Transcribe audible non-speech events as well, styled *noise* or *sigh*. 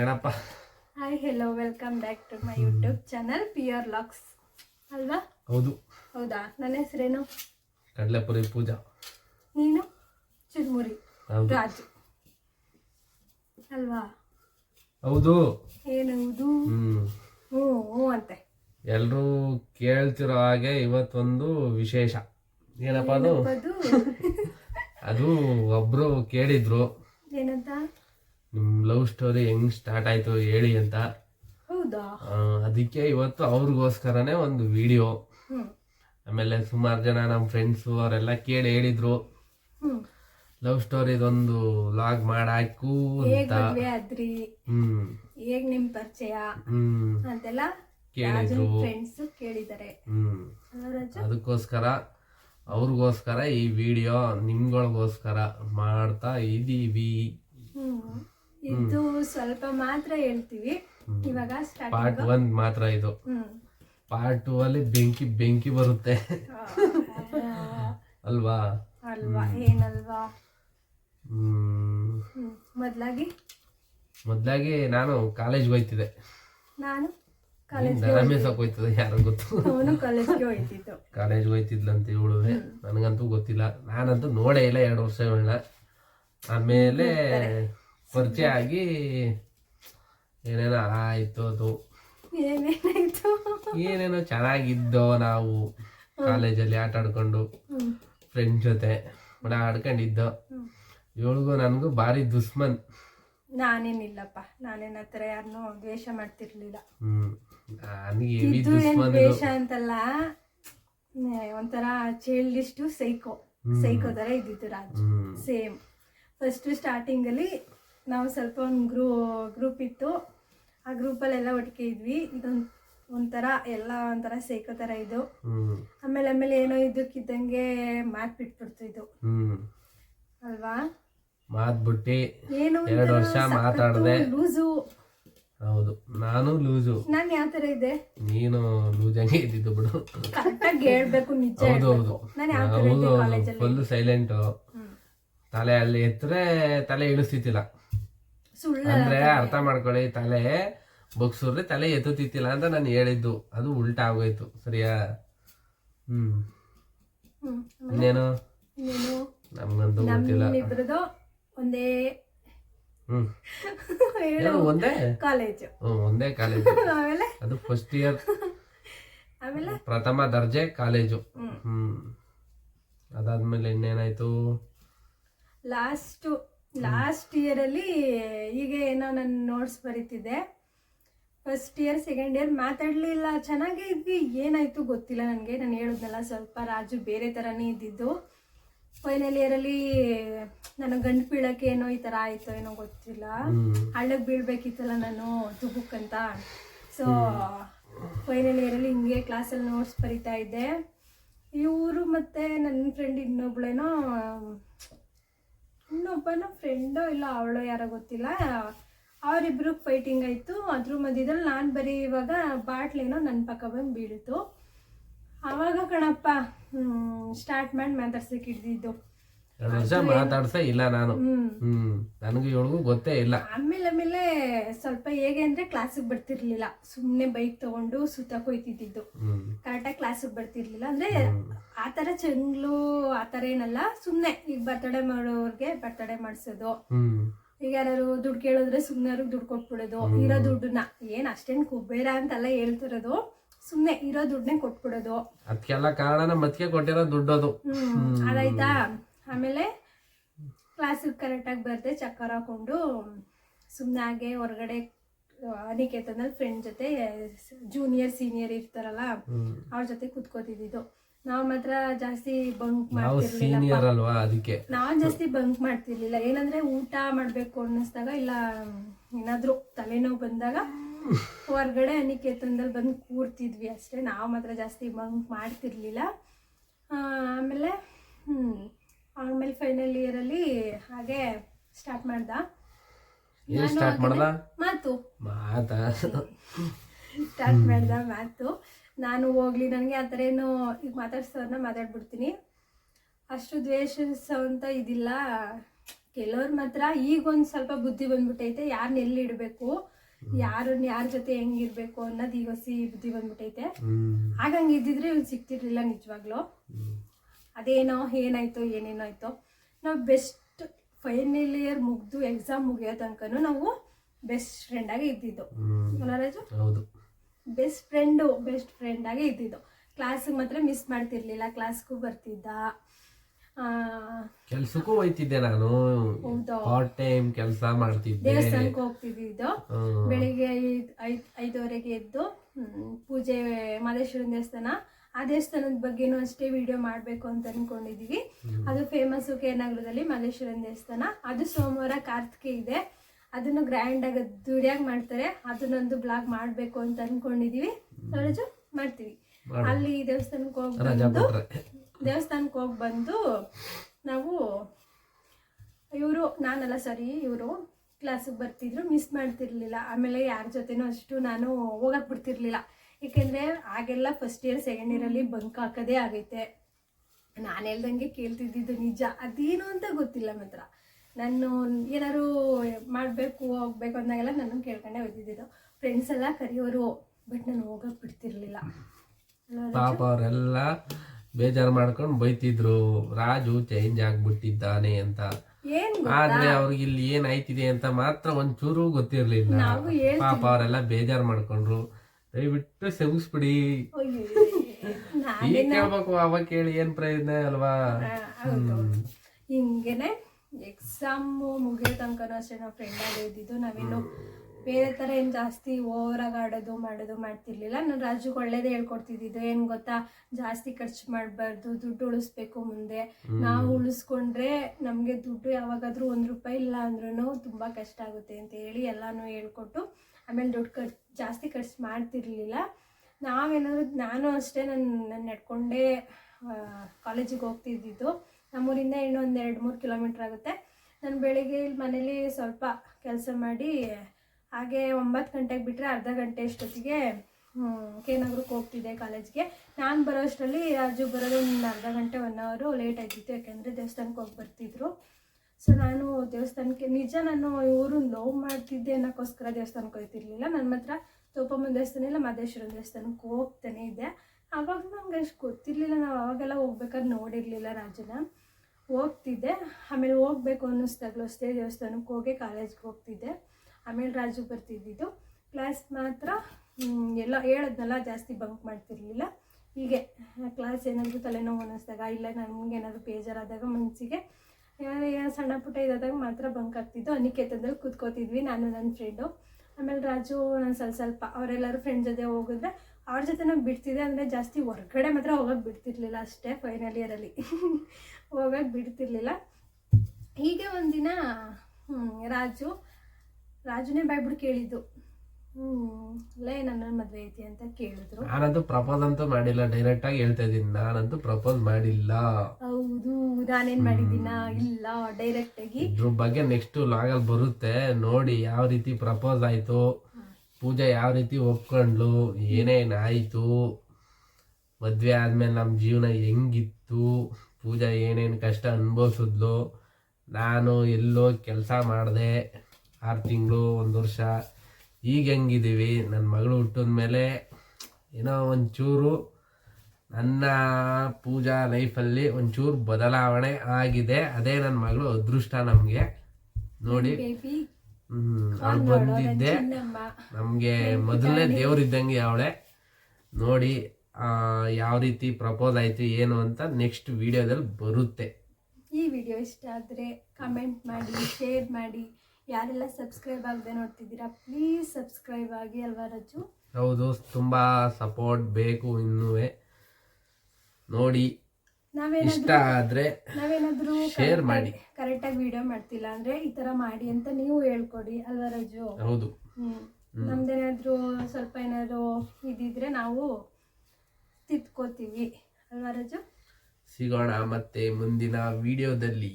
ಹೇಳಪ್ಪ hi hello welcome back to my YouTube channel pear ಲಾಕ್ಸ್ ಅಲ್ವಾ? ಹೌದು. ಹೌದಾ? ನನ್ನ ಹೆಸರೇನು? ಕಡಲೆಪುರಿ ಪೂಜಾ. ನೀನು? ಚುರ್ಮುರಿ ಹೌದು. ರಾಜು. ಅಲ್ವಾ? ಹೌದು. ಏನುವುದು ಹ್ಮ್. ಹ್ಞೂ ಹ್ಞೂ ಅಂತೆ. ಎಲ್ಲರೂ ಕೇಳ್ತಿರೋ ಹಾಗೆ ಇವತ್ತೊಂದು ವಿಶೇಷ. ಏನಪ್ಪ ಅದು? ಅದು ಅದು ಒಬ್ರು ಕೇಳಿದ್ರು. ಏನಂತ? ನಿಮ್ ಲವ್ ಸ್ಟೋರಿ ಹೆಂಗ್ ಸ್ಟಾರ್ಟ್ ಆಯ್ತು ಹೇಳಿ ಅಂತ. ಹೌದಾ? ಆ, ಅದಕ್ಕೆ ಇವತ್ತು ಅವ್ರಿಗೋಸ್ಕರನೇ ಒಂದು ವಿಡಿಯೋ. ಆಮೇಲೆ ಸುಮಾರು ಜನ ನಮ್ಮ ಫ್ರೆಂಡ್ಸು ಅವರೆಲ್ಲ ಕೇಳಿ ಹೇಳಿದ್ರು. ಲವ್ ಲವ್ ಸ್ಟೋರಿದೊಂದು ಲಾಗ್ ಮಾಡಾಕು ಹೇಗ್ ಅಂತ. ಮದ್ವೆ ಆದ್ರಿ? ಹ್ಮ್. ಹೇಗ್ ನಿಮ್ ಪರಿಚಯ? ಹ್ಮ್. ಅಂತೆಲ್ಲ ಕೇಳಿದ್ರು. ಫ್ರೆಂಡ್ಸ್ ಕೇಳಿದ್ದಾರೆ ಹ್ಮ್. ಅಲ್ವಾ ರಾಜು? ಅದಕ್ಕೋಸ್ಕರ ಅವ್ರಿಗೋಸ್ಕರ ಈ ವಿಡಿಯೋ ನಿಮ್ಗಳಿಗೋಸ್ಕರ ಮಾಡ್ತಾ ಇದೀವಿ. ಹ್ಮ್ ಇದು ಸ್ವಲ್ಪ ಮಾತ್ರ ಹೇಳ್ತೀವಿ. ಇವಾಗ ಪಾರ್ಟ್ ಒನ್ ಮಾತ್ರ ಇದು. ಪಾರ್ಟ್ ಟೂ ಅಲ್ಲಿ ಬೆಂಕಿ ಬೆಂಕಿ ಬರುತ್ತೆ. ಅಲ್ವಾ? ಅಲ್ವಾ? ಏನಲ್ವಾ? ಮೊದ್ಲಾಗಿ? ಮೊದ್ಲಾಗಿ ನಾನು ಕಾಲೇಜ್ ಹೋಯ್ತಿದ್ದೆ. ನಾನು ಕಾಲೇಜ್ ರಮೇಶಕ್ ಹೋಯ್ತದೆ ಯಾರೋ ಗೊತ್ತು? ಕಾಲೇಜ್ಗೆ ಹೋಯ್ತಿದ್ಲಂತ ಹೇಳುವೆ ನನಗಂತೂ ಗೊತ್ತಿಲ್ಲ. ನಾನಂತೂ ನೋಡೇ ಇಲ್ಲ ಎರಡು ವರ್ಷ ಆಮೇಲೆ ಪರಿಚಯ ಆಗಿ ಏನೇನೋ ಆಯ್ತು ಅದು. ಏನೇನಾಯ್ತು? ಏನೇನೋ ಚೆನ್ನಾಗಿದ್ದೋ ನಾವು ಕಾಲೇಜಲ್ಲಿ ಆಟ ಆಡ್ಕೊಂಡು ಫ್ರೆಂಡ್ ಜೊತೆ ಆಡ್ಕೊಂಡಿದ್ದೋ. ಇವಳಿಗೂ ನನಗೂ ಭಾರಿ ದುಶ್ಮನ್. ನಾನೇನಿಲ್ಲಪ್ಪ ನಾನೇನ್ ಹತ್ರ ಯಾರನ್ನೂ ದ್ವೇಷ ಮಾಡ್ತಿರ್ಲಿಲ್ಲ. ಹ್ಮ್. ನನಗೆ ಹೆವಿ ಇದು ಏನ್ ದುಶ್ಮನ್ ದ್ವೇಷ ಅಂತಲ್ಲ ನೇ, ಒಂಥರ ಚೈಲ್ಡಿಸ್ಟು ಸೈಕೋ ಸೈಕೋ ತರ ಇದ್ದಿತ್ತು ರಾಜ್. ಹ್ಮ್. ಸೇಮ್ ಫಸ್ಟ್ ಸ್ಟಾರ್ಟಿಂಗ್ ಅಲ್ಲಿ ನಾವು ಸ್ವಲ್ಪ ಒಂದು ಗ್ರೂ ಗ್ರೂಪ್ ಇತ್ತು. ಆ ಗ್ರೂಪಲ್ಲೆಲ್ಲ ಒಟ್ಟಿಗೆ ಇದ್ವಿ. ಇದೊಂದು ಒಂಥರ ಎಲ್ಲ ಒಂಥರ ಸೇಕೋ ಥರ ಇದು. ಆಮೇಲೆ ಆಮೇಲೆ ಏನೋ ಇದಕ್ಕಿದ್ದಂಗೆ ಮಾತು ಬಿಟ್ಬಿಡ್ತು ಇದು. ಹ್ಮ್. ಅಲ್ವಾ? ಮಾತ್ ಬಿಟ್ಟಿ ಏನು ಎರಡು ವರ್ಷ ಮಾತಾಡದೆ. ಲೂಸು. ಹೌದು. ನಾನು ಲೂಸು. ನಾನು ಯಾವ ತರ ಇದೆ ನೀನು ಲೂಜಂಗೆ ಇದ್ದಿದ್ದು ಬಿಡು. ಕರೆಕ್ಟಾಗಿ ಹೇಳ್ಬೇಕು ನಿಜ ಹೌದು ಹೌದು. ನಾನು ಯಾವ ಇದ್ದೆ ಹೌದು ಕಾಲೇಜಲ್ಲಿ ಫುಲ್ ಸೈಲೆಂಟ್ ತಲೆ ಅಲ್ಲಿ ಎತ್ತರೆ ತಲೆ ಇಳಿಸ್ತಿತ್ತಿಲ್ಲ ಸುಳ್ಳು ಅಂದ್ರೆ ಅರ್ಥ ಮಾಡ್ಕೊಳ್ಳಿ ತಲೆ ಬಗ್ಸೂರ್ರೆ ತಲೆ ಎತ್ತುತ್ತಿತ್ತಿಲ್ಲ ಅಂತ ನಾನು ಹೇಳಿದ್ದು. ಅದು ಉಲ್ಟಾ ಆಗೋಯ್ತು ಸರಿಯಾ? ಹ್ಮ್. ಇನ್ನೇನು? ನಮ್ಗಂತೂ ಗೊತ್ತಿಲ್ಲ. ಒಂದೇ ಹ್ಮ್. ಒಂದೇ? ಕಾಲೇಜು. ಹ್ಮ್ ಒಂದೇ ಕಾಲೇಜು. *laughs* ಅದು ಫಸ್ಟ್ ಇಯರ್ *laughs* ಆಮೇಲೆ? ಪ್ರಥಮ ದರ್ಜೆ ಕಾಲೇಜು. ಹ್ಮ್. ಹ್ಮ್. ಅದಾದ್ಮೇಲೆ ಇನ್ನೇನಾಯ್ತು? ಲಾಸ್ಟ್ ಲಾಸ್ಟ್ ಇಯರಲ್ಲಿ ಈಗ ಏನೋ ನಾನು ನೋಟ್ಸ್ ಬರೀತಿದ್ದೆ. ಫಸ್ಟ್ ಇಯರ್ ಸೆಕೆಂಡ್ ಇಯರ್ ಮಾತಾಡಲಿಲ್ಲ. ಚೆನ್ನಾಗೇ ಇದ್ವಿ. ಏನಾಯಿತು ಗೊತ್ತಿಲ್ಲ ನನಗೆ. ನಾನು ಹೇಳಿದ್ನಲ್ಲ ಸ್ವಲ್ಪ ರಾಜು ಬೇರೆ ಥರನೇ ಇದ್ದಿದ್ದು. ಫೈನಲ್ ಇಯರಲ್ಲಿ ನಾನು ಗಂಟು ಬೀಳಕ್ಕೆ ಏನೋ ಈ ಥರ ಆಯಿತು ಏನೋ ಗೊತ್ತಿಲ್ಲ. ಹಳ್ಳಕ್ಕೆ ಬೀಳ್ಬೇಕಿತ್ತಲ್ಲ ನಾನು ತುಬುಕ್ಕಂತ ಸೊ ಫೈನಲ್ ಇಯರಲ್ಲಿ ಹಿಂಗೆ ಕ್ಲಾಸಲ್ಲಿ ನೋಟ್ಸ್ ಬರಿತಾ ಇದ್ದೆ. ಇವರು ಮತ್ತೆ ನನ್ನ ಫ್ರೆಂಡ್ ಇನ್ನೊಬ್ಳೇನೋ ಇನ್ನೊಬ್ಬನ ಫ್ರೆಂಡೋ ಇಲ್ಲ ಅವಳೋ ಯಾರೋ ಗೊತ್ತಿಲ್ಲ. ಅವರಿಬ್ರು ಫೈಟಿಂಗ್ ಆಯಿತು. ಅದ್ರ ಮಧ್ಯದಲ್ಲಿ ನಾನು ಬರೀವಾಗ ಬಾಟ್ಲೇನೋ ನನ್ನ ಪಕ್ಕ ಬಂದು ಬೀಳಿತು. ಆವಾಗ ಕಣಪ್ಪ ಸ್ಟಾರ್ಟ್ ಮಾಡಿ ಮಾತಾಡ್ಸಕ್ಕೆ ಹಿಡ್ದಿದ್ದು. ಎರಡು ವರ್ಷ ಮಾತಾಡ್ಸ ಇಲ್ಲ ನಾನು. ಹ್ಮ್. ನನಗೂ ಇವಳಿಗೂ ಗೊತ್ತೇ ಇಲ್ಲ. ಆಮೇಲೆ ಆಮೇಲೆ ಸ್ವಲ್ಪ ಹೇಗೆ ಅಂದ್ರೆ ಕ್ಲಾಸಿಗೆ ಬರ್ತಿರ್ಲಿಲ್ಲ. ಸುಮ್ನೆ ಬೈಕ್ ತಗೊಂಡು ಸುತ್ತ ಕೊಯ್ತಿದ್ದು ಕರೆಕ್ಟ್ ಕರೆಕ್ಟಾಗಿ ಕ್ಲಾಸಿಗೆ ಬರ್ತಿರ್ಲಿಲ್ಲ. ಅಂದ್ರೆ ಆತರ ಚೆಂಗ್ಲು ಆತರ ಏನಲ್ಲ ಸುಮ್ನೆ ಈಗ ಬರ್ತಡೇ ಮಾಡೋರ್ಗೆ ಬರ್ತಡೇ ಮಾಡಿಸೋದು. ಈಗ ಯಾರು ದುಡ್ಡು ಕೇಳಿದ್ರೆ ಸುಮ್ನೆ ಅವ್ರಿಗೆ ದುಡ್ಡು ಕೊಟ್ಬಿಡೋದು. ಇರೋ ದುಡ್ಡನ್ನ. ಏನ್ ಅಷ್ಟೇನ್ ಕುಬೇರ ಅಂತೆಲ್ಲ ಹೇಳ್ತಿರೋದು. ಸುಮ್ನೆ ಇರೋ ದುಡ್ಡನ್ನೇ ಕೊಟ್ಬಿಡೋದು. ಅದಕ್ಕೆಲ್ಲ ಕಾರಣ ಮತ್ಕೆ ಕೊಟ್ಟಿರೋ ದುಡ್ಡದು. ಹ್ಮ್. ಅದಾಯ್ತಾ? ಆಮೇಲೆ ಕ್ಲಾಸಿಗೆ ಕರೆಕ್ಟಾಗಿ ಬರ್ದೆ ಚಕ್ಕರ್ ಹಾಕೊಂಡು ಸುಮ್ಮನೆ ಹಾಗೆ ಹೊರಗಡೆ ಅನಿಕೇತನಲ್ಲಿ ಫ್ರೆಂಡ್ ಜೊತೆ ಜೂನಿಯರ್ ಸೀನಿಯರ್ ಇರ್ತಾರಲ್ಲ ಅವ್ರ ಜೊತೆ ಕುತ್ಕೋತಿದ್ದು ನಾವು ಮಾತ್ರ ಜಾಸ್ತಿ ಬಂಕ್ ಮಾಡ್ತಿರ್ಲಿಲ್ಲ ನಾವು ಜಾಸ್ತಿ ಬಂಕ್ ಮಾಡ್ತಿರ್ಲಿಲ್ಲ. ಏನಂದ್ರೆ ಊಟ ಮಾಡ್ಬೇಕು ಅನ್ನಿಸ್ದಾಗ ಇಲ್ಲ ಏನಾದ್ರು ತಲೆನೋವು ಬಂದಾಗ ಹೊರಗಡೆ ಅನಿಕೇತನದಲ್ಲಿ ಬಂದು ಕೂರ್ತಿದ್ವಿ ಅಷ್ಟೇ. ನಾವು ಮಾತ್ರ ಜಾಸ್ತಿ ಬಂಕ್ ಮಾಡ್ತಿರ್ಲಿಲ್ಲ. ಆಮೇಲೆ ಹ್ಮ್. ಆಮೇಲೆ ಫೈನಲ್ ಇಯರಲ್ಲಿ ಹಾಗೆ ಸ್ಟಾರ್ಟ್ ಮಾಡ್ದ. ಏನು ಸ್ಟಾರ್ಟ್ ಮಾಡ್ದ? ಮಾತು. ಮಾತಾ? ಸ್ಟಾರ್ಟ್ ಮಾಡ್ದ ಮಾತು. ನಾನು ಹೋಗ್ಲಿ ನನಗೆ ಆ ಥರ ಏನು ಈಗ ಮಾತಾಡ್ಸೋರನ್ನ ಮಾತಾಡ್ಬಿಡ್ತೀನಿ. ಅಷ್ಟು ದ್ವೇಷಿಸೋವಂಥ ಇದಿಲ್ಲ. ಕೆಲವ್ರ ಮಾತ್ರ ಈಗ ಒಂದ್ ಸ್ವಲ್ಪ ಬುದ್ಧಿ ಬಂದ್ಬಿಟ್ಟೈತೆ ಯಾರನ್ನ ಎಲ್ಲಿ ಇಡಬೇಕು? ಯಾರನ್ನ ಯಾರ ಜೊತೆ ಹೆಂಗಿರ್ಬೇಕು ಅನ್ನೋದು ಈಗ ಸಿ ಬುದ್ಧಿ ಬಂದ್ಬಿಟ್ಟೈತೆ ಹಾಗಂಗೆ ಇದ್ದಿದ್ರೆ ಇವ್ನು ಸಿಗ್ತಿರ್ಲಿಲ್ಲ ನಿಜವಾಗ್ಲೂ. ಅದೇನೋ ಏನಾಯ್ತೋ ಏನೇನೋ ಆಯ್ತೋ ನಾವು ಬೆಸ್ಟ್ ಫೈನಲ್ ಇಯರ್ ಮುಗ್ದು ಎಕ್ಸಾಮ್ ಮುಗಿಯೋ ತನಕನೂ ನಾವು ಬೆಸ್ಟ್ ಫ್ರೆಂಡ್ ಆಗಿ ಇದ್ದಿದ್ದು. ಮನರಾಜು ಅಲ್ಲ ರಾಜು? ಹೌದು. ಬೆಸ್ಟ್ ಫ್ರೆಂಡು ಬೆಸ್ಟ್ ಫ್ರೆಂಡ್ ಆಗಿ ಇದ್ದಿದ್ದು. ಕ್ಲಾಸಿಗೆ ಮಾತ್ರ ಮಿಸ್ ಮಾಡ್ತಿರ್ಲಿಲ್ಲ ಕ್ಲಾಸ್ಗೂ ಬರ್ತಿದ್ದ. ಆ, ಕೆಲ್ಸಕ್ಕೂ ಹೋಯ್ತಿದ್ದೆ ನಾನು. ಪಾರ್ಟ್ ಟೈಮ್ ಕೆಲಸ ಮಾಡ್ತಿದ್ದೆ. ದೇವಸ್ಥಾನಕ್ಕೆ ಹೋಗ್ತಿದ್ದಿದ್ದು ಹ್ಮ್. ಬೆಳಿಗ್ಗೆ ಐದ್ ಐದ್ ಐದುವರೆಗೆ ಎದ್ದು ಪೂಜೆ ಮಾದೇಶ್ವರನ ದೇವಸ್ಥಾನ. ಆ ದೇವಸ್ಥಾನದ ಬಗ್ಗೆನೂ ಅಷ್ಟೇ ವಿಡಿಯೋ ಮಾಡಬೇಕು ಅಂತ ಅನ್ಕೊಂಡಿದೀವಿ. ಅದು ಫೇಮಸ್ ಕೇರ್ನಗರದಲ್ಲಿ ಮಲ್ಲೇಶ್ವರನ ದೇವಸ್ಥಾನ. ಅದು ಸೋಮವಾರ ಕಾರ್ತಿಕೆ ಇದೆ. ಅದನ್ನು ಗ್ರ್ಯಾಂಡ್ ಆಗಿ ದುಡಿಯಾಗಿ ಮಾಡ್ತಾರೆ. ಅದನ್ನೊಂದು ಬ್ಲಾಗ್ ಮಾಡಬೇಕು ಅಂತ ಅನ್ಕೊಂಡಿದೀವಿ. ಸೊರಜು ಮಾಡ್ತೀವಿ. ಅಲ್ಲಿ ದೇವಸ್ಥಾನಕ್ಕೆ ಹೋಗಿ ಬಂದು ದೇವಸ್ಥಾನಕ್ಕೆ ಹೋಗಿ ಬಂದು ನಾವು ಇವರು ನಾನಲ್ಲ ಸರಿ ಇವರು ಕ್ಲಾಸಿಗೆ ಬರ್ತಿದ್ರು ಮಿಸ್ ಮಾಡ್ತಿರ್ಲಿಲ್ಲ. ಆಮೇಲೆ ಯಾರ ಜೊತೆನೂ ಅಷ್ಟು ನಾನು ಹೋಗಕ್ ಬಿಡ್ತಿರ್ಲಿಲ್ಲ. ಏಕೆಂದರೆ ಆಗೆಲ್ಲ ಫಸ್ಟ್ ಇಯರ್ ಸೆಕೆಂಡ್ ಇಯರಲ್ಲಿ ಬಂಕ್ ಹಾಕೋದೇ ಆಗೈತೆ. ನಾನು ಹೇಳ್ದಂಗೆ ಕೇಳ್ತಿದ್ದಿದ್ದು ನಿಜ. ಅದೇನು ಅಂತ ಗೊತ್ತಿಲ್ಲ ಮಾತ್ರ. ನಾನು ಏನಾದ್ರು ಮಾಡಬೇಕು ಹೋಗ್ಬೇಕು ಅಂದಾಗೆಲ್ಲ ನಾನು ಕೇಳ್ಕೊಂಡೆ ಹೋಗ್ತಿದ್ದಿದ್ದು ಫ್ರೆಂಡ್ಸ್ ಎಲ್ಲ ಕರೆಯೋರು ಬಟ್ ನಾನು ಹೋಗಕ್ ಬಿಡ್ತಿರ್ಲಿಲ್ಲ? ಪಾಪ ಅವರೆಲ್ಲ ಬೇಜಾರು ಮಾಡ್ಕೊಂಡು ಬೈತಿದ್ರು. ರಾಜು ಚೇಂಜ್ ಆಗ್ಬಿಟ್ಟಿದ್ದಾನೆ ಅಂತ. ಏನ್ ಆದ್ರೆ ಅವ್ರಿಗೆ ಇಲ್ಲಿ ಏನಾಯ್ತಿದೆ ಅಂತ ಮಾತ್ರ ಒಂಚೂರು ಗೊತ್ತಿರ್ಲಿಲ್ಲ. ಪಾಪ ಅವರೆಲ್ಲ ಬೇಜಾರು ಮಾಡ್ಕೊಂಡ್ರು. ದಯವಿಟ್ಟು ಸೆವಸ್ಬಿಡಿ ಈಗ ಕೇಳ್ಬೇಕು ಅವಾಗ ಕೇಳಿ ಏನ್ ಪ್ರಯೋಜನ ಅಲ್ವಾ? ಹಿಂಗೇನೆ ಎಕ್ಸಾಮ್ ಮುಗಿಯೋ ತನಕ ಅಷ್ಟೇ ನಾವು ಫ್ರೆಂಡ್ ಆಗಿ ಇದ್ದಿದ್ದು ನಾವೇನು ಬೇರೆ ಥರ ಏನು ಜಾಸ್ತಿ ಓವರಾಗಿ ಆಡೋದು ಮಾಡೋದು ಮಾಡ್ತಿರ್ಲಿಲ್ಲ. ನಾನು ರಾಜುಗೆ ಒಳ್ಳೇದೇ ಹೇಳ್ಕೊಡ್ತಿದ್ದಿದ್ದು ಏನು ಗೊತ್ತಾ? ಜಾಸ್ತಿ ಖರ್ಚು ಮಾಡಬಾರ್ದು ದುಡ್ಡು ಉಳಿಸ್ಬೇಕು ಮುಂದೆ. ನಾವು ಉಳಿಸ್ಕೊಂಡ್ರೆ ನಮಗೆ ದುಡ್ಡು ಯಾವಾಗಾದರೂ ಒಂದು ರೂಪಾಯಿ ಇಲ್ಲ ಅಂದ್ರೂ ತುಂಬ ಕಷ್ಟ ಆಗುತ್ತೆ ಅಂತ ಹೇಳಿ ಎಲ್ಲಾನು ಹೇಳ್ಕೊಟ್ಟು ಆಮೇಲೆ ದುಡ್ಡು ಖರ್ಚು ಜಾಸ್ತಿ ಖರ್ಚು ಮಾಡ್ತಿರ್ಲಿಲ್ಲ. ನಾವೇನಾದ್ರು ನಾನು ಅಷ್ಟೇ ನನ್ನ ನಾನು ನಡ್ಕೊಂಡೇ ಕಾಲೇಜಿಗೆ ಹೋಗ್ತಿದ್ದಿದ್ದು. ನಮ್ಮೂರಿಂದ ಇನ್ನೊಂದು ಎರಡು ಮೂರು ಕಿಲೋಮೀಟ್ರ್ ಆಗುತ್ತೆ. ನಾನು ಬೆಳಿಗ್ಗೆ ಇಲ್ಲಿ ಮನೇಲಿ ಸ್ವಲ್ಪ ಕೆಲಸ ಮಾಡಿ ಹಾಗೆ ಒಂಬತ್ತು ಗಂಟೆಗೆ ಬಿಟ್ಟರೆ ಅರ್ಧ ಗಂಟೆ ಅಷ್ಟೊತ್ತಿಗೆ ಕೇನಗರಕ್ಕೆ ಹೋಗ್ತಿದ್ದೆ ಕಾಲೇಜ್ಗೆ. ನಾನು ಬರೋ ಅಷ್ಟರಲ್ಲಿ ರಾಜು ಬರೋದು ಒಂದು ಅರ್ಧ ಗಂಟೆ ಒನ್ ಅವರು ಲೇಟ್ ಆಗಿತ್ತು, ಯಾಕೆಂದರೆ ದೇವಸ್ಥಾನಕ್ಕೆ ಹೋಗಿ ಬರ್ತಿದ್ರು. ಸೊ ನಾನು ದೇವಸ್ಥಾನಕ್ಕೆ, ನಿಜ ನಾನು ಇವರು ಲವ್ ಮಾಡ್ತಿದ್ದೆ ಅನ್ನೋಕ್ಕೋಸ್ಕರ ದೇವಸ್ಥಾನಕ್ಕೆ ಹೋಗ್ತಿರ್ಲಿಲ್ಲ. ನನ್ನ ಹತ್ರ ತೋಪಮ್ಮನ ದೇವಸ್ಥಾನ ಇಲ್ಲ ಮಹದೇಶ್ವರ ದೇವಸ್ಥಾನಕ್ಕೆ ಹೋಗ್ತಾನೆ ಇದ್ದೆ. ಆವಾಗ ನಂಗೆ ಅಷ್ಟು ಗೊತ್ತಿರಲಿಲ್ಲ, ನಾವು ಅವಾಗೆಲ್ಲ ಹೋಗ್ಬೇಕಾದ್ರೆ ನೋಡಿರಲಿಲ್ಲ ರಾಜನ. ಹೋಗ್ತಿದ್ದೆ. ಆಮೇಲೆ ಹೋಗ್ಬೇಕು ಅನ್ನಿಸ್ದಾಗಲೂ ಅಷ್ಟೇ ದೇವಸ್ಥಾನಕ್ಕೆ ಹೋಗಿ ಕಾಲೇಜ್ಗೆ ಹೋಗ್ತಿದ್ದೆ. ಆಮೇಲೆ ರಾಜು ಬರ್ತಿದ್ದಿದ್ದು. ಕ್ಲಾಸ್ ಮಾತ್ರ ಎಲ್ಲ ಹೇಳೋದ್ನೆಲ್ಲ, ಜಾಸ್ತಿ ಬಂಕ್ ಮಾಡ್ತಿರ್ಲಿಲ್ಲ. ಹೀಗೆ ಕ್ಲಾಸ್ ಏನಾದರೂ ತಲೆನೋವು ಅನ್ನಿಸ್ದಾಗ, ಇಲ್ಲ ನನಗೆ ಏನಾದರೂ ಬೇಜಾರಾದಾಗ ಮನಸ್ಸಿಗೆ ಸಣ್ಣ ಪುಟ್ಟ ಇದಾದಾಗ ಮಾತ್ರ ಬಂಕ್ ಆಗ್ತಿದ್ದು ಅನಿಕೇತನದಲ್ಲಿ ಕೂತ್ಕೋತಿದ್ವಿ, ನಾನು ನನ್ನ ಫ್ರೆಂಡು ಆಮೇಲೆ ರಾಜು ನಾನು ಸ್ವಲ್ಪ ಸ್ವಲ್ಪ, ಅವರೆಲ್ಲರೂ ಫ್ರೆಂಡ್ ಜೊತೆ ಹೋಗಿದ್ರೆ, ಅವ್ರ ಜೊತೆ ನಾವು ಬಿಡ್ತಿದ್ದೆ ಅಂದರೆ ಜಾಸ್ತಿ ಹೊರ್ಗಡೆ ಮಾತ್ರ ಹೋಗೋಕೆ ಬಿಡ್ತಿರ್ಲಿಲ್ಲ ಅಷ್ಟೇ ಫೈನಲ್ ಇಯರಲ್ಲಿ ಹೋಗೋಕೆ ಬಿಡ್ತಿರ್ಲಿಲ್ಲ. ಹೀಗೆ ಒಂದಿನ ರಾಜು ರಾಜುನೇ ಬಾಯ್ಬಿಟ್ಟು ಕೇಳಿದ್ದು. ಲೇ ನನ್ನ ಮದ್ವೆ ಐತಿ ಅಂತ ಕೇಳಿದ್ರು. ನಾನಂತೂ ಪ್ರಪೋಸ್ ಅಂತೂ ಮಾಡಿಲ್ಲ. ಡೈರೆಕ್ಟ್ ಆಗಿ ಹೇಳ್ತಾ ಇದ್ದೀನಿ. ನಾನಂತೂ ಪ್ರಪೋಸ್ ಮಾಡಿಲ್ಲ. ಹೌದು ನಾನೇನ್ ಮಾಡಿದ್ದೀನ? ಇಲ್ಲ ಡೈರೆಕ್ಟಾಗಿ ಇದ್ರ ಬಗ್ಗೆ ನೆಕ್ಸ್ಟ್ ಲಾಗಲ್ಲಿ ಬರುತ್ತೆ. ನೋಡಿ ಯಾವ ರೀತಿ ಪ್ರಪೋಸ್ ಆಯ್ತು. ಪೂಜೆ ಯಾವ ರೀತಿ ಒಪ್ಕೊಂಡ್ಲು? ಏನೇನ್ ಆಯ್ತು? ಮದ್ವೆ ಆದ್ಮೇಲೆ ನಮ್ಮ ಜೀವನ ಹೆಂಗಿತ್ತು? ಪೂಜಾ ಏನೇನು ಕಷ್ಟ ಅನುಭವಿಸಿದ್ಲು? ನಾನು ಎಲ್ಲೋ ಕೆಲಸ ಮಾಡಿದೆ. ಆರು ತಿಂಗಳು ಒಂದು ವರ್ಷ. ಈಗ ಹೆಂಗಿದ್ದೀವಿ ನನ್ನ ಮಗಳು ಹುಟ್ಟಿದ ಮೇಲೆ ಏನೋ ಒಂಚೂರು ನನ್ನ ಪೂಜಾ ಲೈಫಲ್ಲಿ ಒಂಚೂರು ಬದಲಾವಣೆ ಆಗಿದೆ. ಅದೇ ನನ್ನ ಮಗಳು ಅದೃಷ್ಟ ನಮಗೆ. ನೋಡಿ. ಹ್ಮ್ ಅವ್ಳು ಬಂದಿದ್ದೆ. ನಮಗೆ ಮೊದಲನೇ ದೇವರಿದ್ದಂಗೆ ಅವಳೆ. ನೋಡಿ ಆ, ಯಾವ ರೀತಿ ಪ್ರಪೋಸ್ ಆಯ್ತು ಏನು ಅಂತ ನೆಕ್ಸ್ಟ್ ವಿಡಿಯೋದಲ್ಲಿ ಬರುತ್ತೆ. ಈ ವಿಡಿಯೋ ಇಷ್ಟ ಆದರೆ ಕಮೆಂಟ್ ಮಾಡಿ ಶೇರ್ ಮಾಡಿ. ಯಾರೆಲ್ಲ ಸಬ್ಸ್ಕ್ರೈಬ್ ಆಗದೆ ನೋಡ್ತಿದ್ದೀರಾ ಪ್ಲೀಸ್ ಸಬ್ಸ್ಕ್ರೈಬ್ ಆಗಿ ಅಲ್ವಾ ರಜು ಹೌದು ತುಂಬಾ ಸಪೋರ್ಟ್ ಬೇಕು ಇನ್ನೂ ನೋಡಿ ಇಷ್ಟ ಆದ್ರೆ ನಾವೇನಾದ್ರೂ Share ಮಾಡಿ. ಕರೆಕ್ಟಾಗಿ ವಿಡಿಯೋ ಮಾಡ್ತಿಲ್ಲ ಅಂದ್ರೆ ಈ ತರ ಮಾಡಿ ಅಂತ ನೀವು ಹೇಳ್ಕೊಡಿ ಅಲ್ವಾ ರಜು ಹೌದು. ನಮ್ದೇನಾದ್ರೂ ಸ್ವಲ್ಪ ಏನಾದ್ರು ಇದಿದ್ರೆ ನಾವು ತಿದ್ಕೋತೀವಿ ಅಲ್ವಾ ರಜು ಸಿಗೋಣ ಮತ್ತೆ ಮುಂದಿನ ವಿಡಿಯೋದಲ್ಲಿ